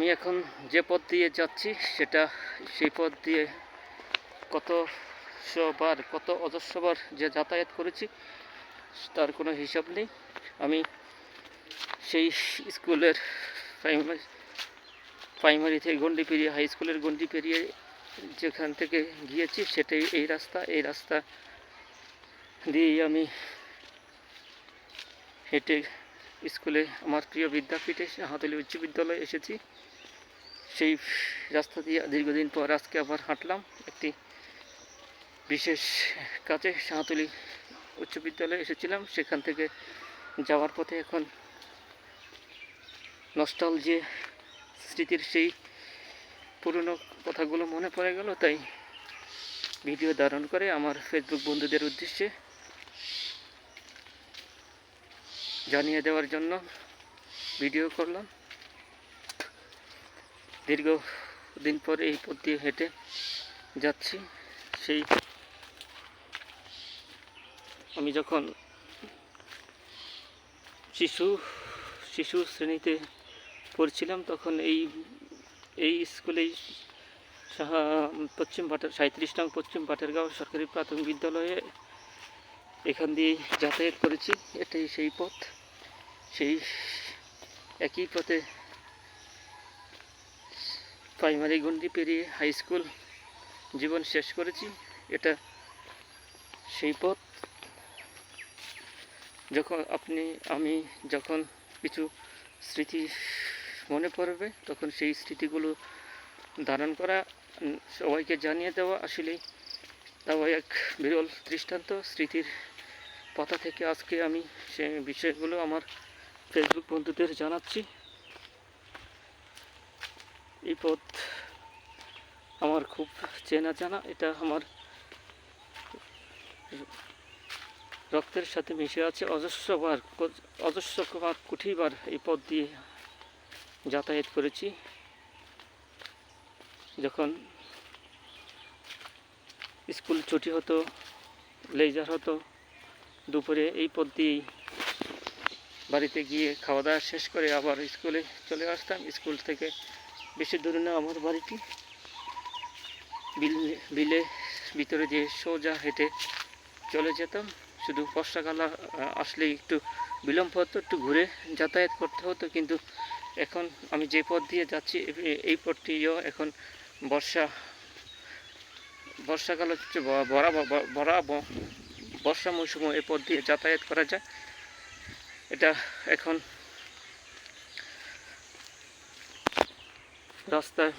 আমি এখন যে পথ দিয়ে যাচ্ছি, সেটা সেই পথ দিয়ে কত বার কত অজস্রবার যে যাতায়াত করেছি, তার কোনো হিসাব নেই। আমি সেই স্কুলের প্রাইমারি প্রাইমারি থেকে গন্ডি পেরিয়ে, হাই স্কুলের গন্ডি পেরিয়ে যেখান থেকে গিয়েছি, সেটাই এই রাস্তা। এই রাস্তা দিয়েই আমি হেঁটে স্কুলে আমার প্রিয় বিদ্যাপীঠে হাতলি উচ্চ বিদ্যালয়ে এসেছি। সেই রাস্তা দিয়ে দীর্ঘদিন পর আজকে আবার হাঁটলাম একটি বিশেষ কাজে সাহাতলি উচ্চ বিদ্যালয়ে এসেছিলাম। সেখান থেকে যাওয়ার পথে এখন নস্টাল যে স্মৃতির সেই পুরনো কথাগুলো মনে পড়ে গেল, তাই ভিডিও ধারণ করে আমার ফেসবুক বন্ধুদের উদ্দেশ্যে জানিয়ে দেওয়ার জন্য ভিডিও করলাম। দীর্ঘ দিন পর এই পথ দিয়ে হেঁটে যাচ্ছি। সেই আমি যখন শিশু শিশু শ্রেণীতে পড়ছিলাম, তখন এই এই স্কুলেই পশ্চিম পাটের সাঁত্রিশ নং পশ্চিম পাটেরগাঁও সরকারি প্রাথমিক বিদ্যালয়ে এখান দিয়ে যাতায়াত করেছি। এটাই সেই পথ। সেই একই পথে প্রাইমারি গন্ডি পেরিয়ে হাই স্কুল জীবন শেষ করেছি। এটা সেই পথ। যখন আপনি, আমি যখন কিছু স্মৃতি মনে পড়বে, তখন সেই স্মৃতিগুলো ধারণ করা, সবাইকে জানিয়ে দেওয়া আসলেই তাও এক বিরল দৃষ্টান্ত স্মৃতির পাতা থেকে আজকে আমি সে বিষয়গুলো আমার ফেসবুক বন্ধুদের জানাচ্ছি। এই পথ আমার খুব চেনা জানা, এটা আমার রক্তের সাথে মিশে আছে। অজস্রবার অজস্রবার, কুঠিবার এই পথ দিয়ে যাতায়াত করেছি। যখন স্কুল ছুটি হতো, লেজার হতো, দুপুরে এই পথ দিয়েই বাড়িতে গিয়ে খাওয়া দাওয়া শেষ করে আবার স্কুলে চলে আসতাম। স্কুল থেকে বেশি দূরে না আমার বাড়িটি। বিল, বিলে ভিতরে দিয়ে সোজা হেঁটে চলে যেতাম, শুধু বর্ষাকাল আ- আসলেই একটু বিলম্ব হতো, একটু ঘুরে যাতায়াত করতে হতো, কিন্তু এখন আমি যে পথ দিয়ে যাচ্ছি এই পথটিও এখন বর্ষা, বর্ষাকাল হচ্ছে বরা বর্ষা মৌসুমে এই পথ দিয়ে যাতায়াত করা যায়। এটা এখন রাস্তায়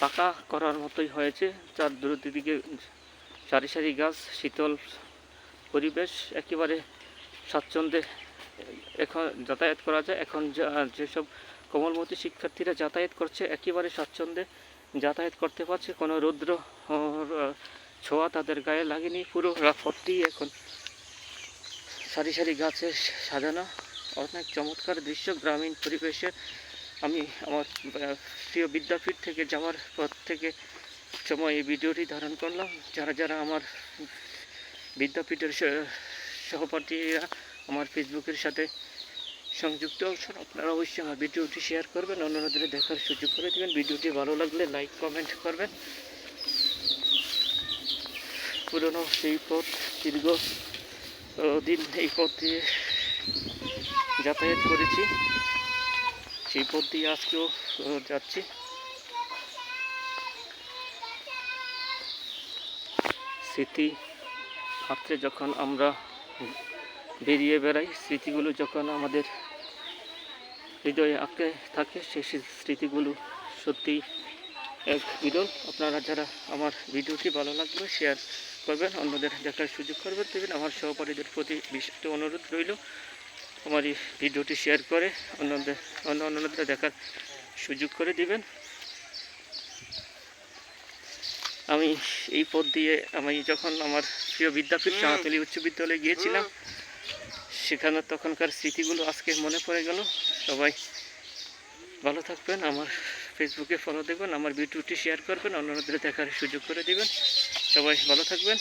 পাকা করার মতোই হয়েছে। চার দিকে সারি সারি গাছ, শীতল পরিবেশ, একেবারে স্বাচ্ছন্দ্যে এখন যাতায়াত করা যায়। এখন যেসব কোমলমতি শিক্ষার্থীরা যাতায়াত করছে, একেবারে স্বাচ্ছন্দ্যে যাতায়াত করতে পারছে। কোনো রৌদ্র ছোঁয়া তাদের গায়ে লাগেনি। পুরো পথটি এখন সারি সারি গাছে সাজানো। অনেক চমৎকার দৃশ্য। গ্রামীণ পরিবেশে আমি আমার প্রিয় বিদ্যাপীঠ থেকে যাওয়ার পর থেকে সময় এই ভিডিওটি ধারণ করলাম। যারা যারা আমার বিদ্যাপীঠের সহপাঠীরা আমার ফেসবুকের সাথে সংযুক্ত আছেন, আপনারা অবশ্যই আমার ভিডিওটি শেয়ার করবেন, অন্যদের দেখার সুযোগ করে দেবেন। ভিডিওটি ভালো লাগলে লাইক, কমেন্ট করবেন। পুরনো সেই পথ, দীর্ঘ দিন এই পথ দিয়ে যাতায়াত করেছি। সেই পথ দিয়ে আজকেও যাচ্ছি। স্মৃতি ভাবতে যখন আমরা বেরিয়ে বেড়াই, স্মৃতিগুলো যখন আমাদের হৃদয়ে আঁকড়ে থাকে, সেই স্মৃ- স্মৃতিগুলো সত্যি এক বিরল আপনারা যারা আমার ভিডিওটি ভালো লাগবে শেয়ার করবেন, অন্যদের দেখার সুযোগ করবেন। দেবেন আমার সহপাঠীদের প্রতি বিশেষ অনুরোধ রইল। আমার এই ভিডিওটি শেয়ার করে অন্যদের অন্য অন্যদের দেখার সুযোগ করে দিবেন। আমি এই পথ দিয়ে আমি যখন আমার প্রিয় বিদ্যাপীঠ চাঁহাতলি উচ্চ বিদ্যালয়ে গিয়েছিলাম সেখানে তখনকার স্মৃতিগুলো আজকে মনে পড়ে গেল। সবাই ভালো থাকবেন আমার ফেসবুকে ফলো দেবেন আমার ভিডিওটি শেয়ার করবেন অন্যদের দেখার সুযোগ করে দিবেন। সবাই ভালো থাকবেন।